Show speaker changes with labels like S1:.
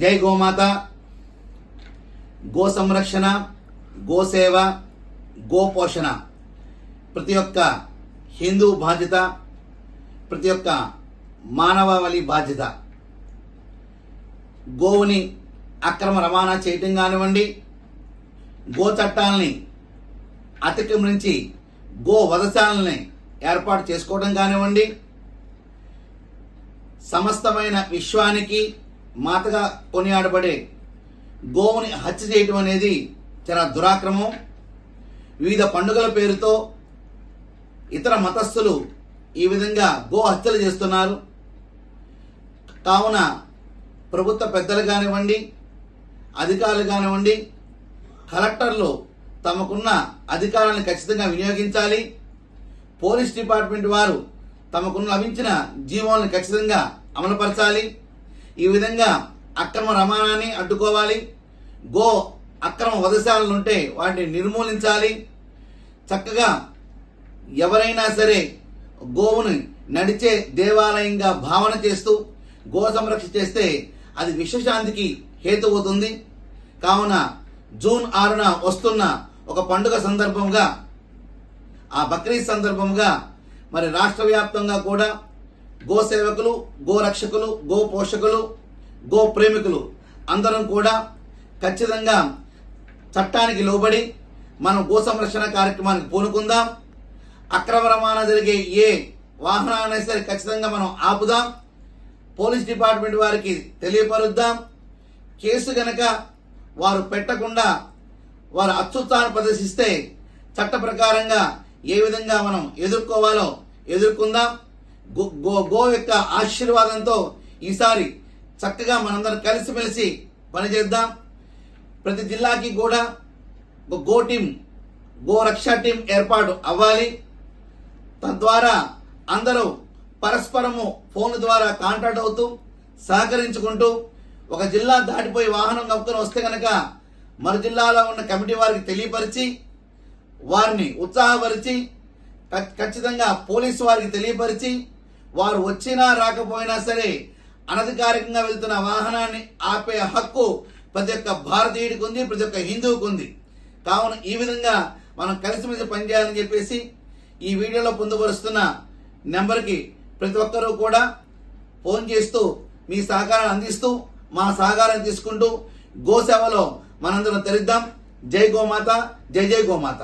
S1: జై గోమాత గో సంరక్షణ గోసేవ గోపోషణ ప్రతి ఒక్క హిందూ బాధ్యత ప్రతి ఒక్క మానవాళి బాధ్యత. గోవుని అక్రమ రవాణా చేయటం కానివ్వండి గో చట్టాలని అతిక్రమించి గో వధశాలని ఏర్పాటు చేసుకోవడం కానివ్వండి సమస్తమైన విశ్వానికి మాతగా కొనియాడబడే గోవుని హత్య చేయటం అనేది చాలా దురాక్రమం. వివిధ పండుగల పేరుతో ఇతర మతస్థులు ఈ విధంగా గో హత్యలు చేస్తున్నారు. కావున ప్రభుత్వ పెద్దలు కానివ్వండి అధికారులు కానివ్వండి కలెక్టర్లు తమకున్న అధికారాలను ఖచ్చితంగా వినియోగించాలి. పోలీస్ డిపార్ట్మెంట్ వారు తమకు లభించిన జీవాలను ఖచ్చితంగా అమలుపరచాలి. ఈ విధంగా అక్రమ రవాణాన్ని అడ్డుకోవాలి. గో అక్రమ వధశాలలు ఉంటే వాటిని నిర్మూలించాలి. చక్కగా ఎవరైనా సరే గోవుని నడిచే దేవాలయంగా భావన చేస్తూ గో సంరక్షణ చేస్తే అది విశ్వశాంతికి హేతు అవుతుంది కావున జూన్ ఆరున వస్తున్న ఒక పండుగ సందర్భంగా ఆ బక్రీద్ సందర్భంగా మరి రాష్ట్ర వ్యాప్తంగా కూడా గో సేవకులు గో రక్షకులు గో పోషకులు గో ప్రేమికులు అందరం కూడా ఖచ్చితంగా చట్టానికి లోబడి మనం గో సంరక్షణ కార్యక్రమానికి పూనుకుందాం. అక్రమ రవాణా జరిగే ఏ వాహనాన్ని సరే ఖచ్చితంగా మనం ఆపుదాం. పోలీస్ డిపార్ట్మెంట్ వారికి తెలియపరుద్దాం. కేసు గనక వారు పెట్టకుండా వారు అత్యుత్సాహాన్ని ప్రదర్శిస్తే చట్ట ప్రకారంగా ఏ విధంగా మనం ఎదుర్కోవాలో ఎదుర్కొందాం. గో గో- గో యొక్క ఆశీర్వాదంతో ఈసారి చక్కగా మనందరం కలిసిమెలిసి పనిచేద్దాం. ప్రతి జిల్లాకి కూడా గో టీం గో రక్షా టీం ఏర్పాటు అవ్వాలి. తద్వారా అందరూ పరస్పరము ఫోన్ ద్వారా కాంటాక్ట్ అవుతూ సహకరించుకుంటూ ఒక జిల్లా దాటిపోయి వాహనం కప్పుకొని వస్తే కనుక మరు జిల్లాలో ఉన్న కమిటీ వారికి తెలియపరిచి వారిని ఉత్సాహపరిచి ఖచ్చితంగా పోలీసు వారికి తెలియపరిచి వారు వచ్చినా రాకపోయినా సరే అనధికారికంగా వెళ్తున్న వాహనాన్ని ఆపే హక్కు ప్రతి ఒక్క భారతీయుడికి ఉంది ప్రతి ఒక్క హిందువుకు ఉంది. కావున ఈ విధంగా మనం కలిసిమెలిసి పనిచేయాలని చెప్పేసి ఈ వీడియోలో పొందుపరుస్తున్న నెంబర్కి ప్రతి ఒక్కరూ కూడా ఫోన్ చేస్తూ మీ సహకారాన్ని అందిస్తూ మా సహకారం తీసుకుంటూ గోసేవలో మనందరం తెరిద్దాం. జై గోమాత జై జై గోమాత.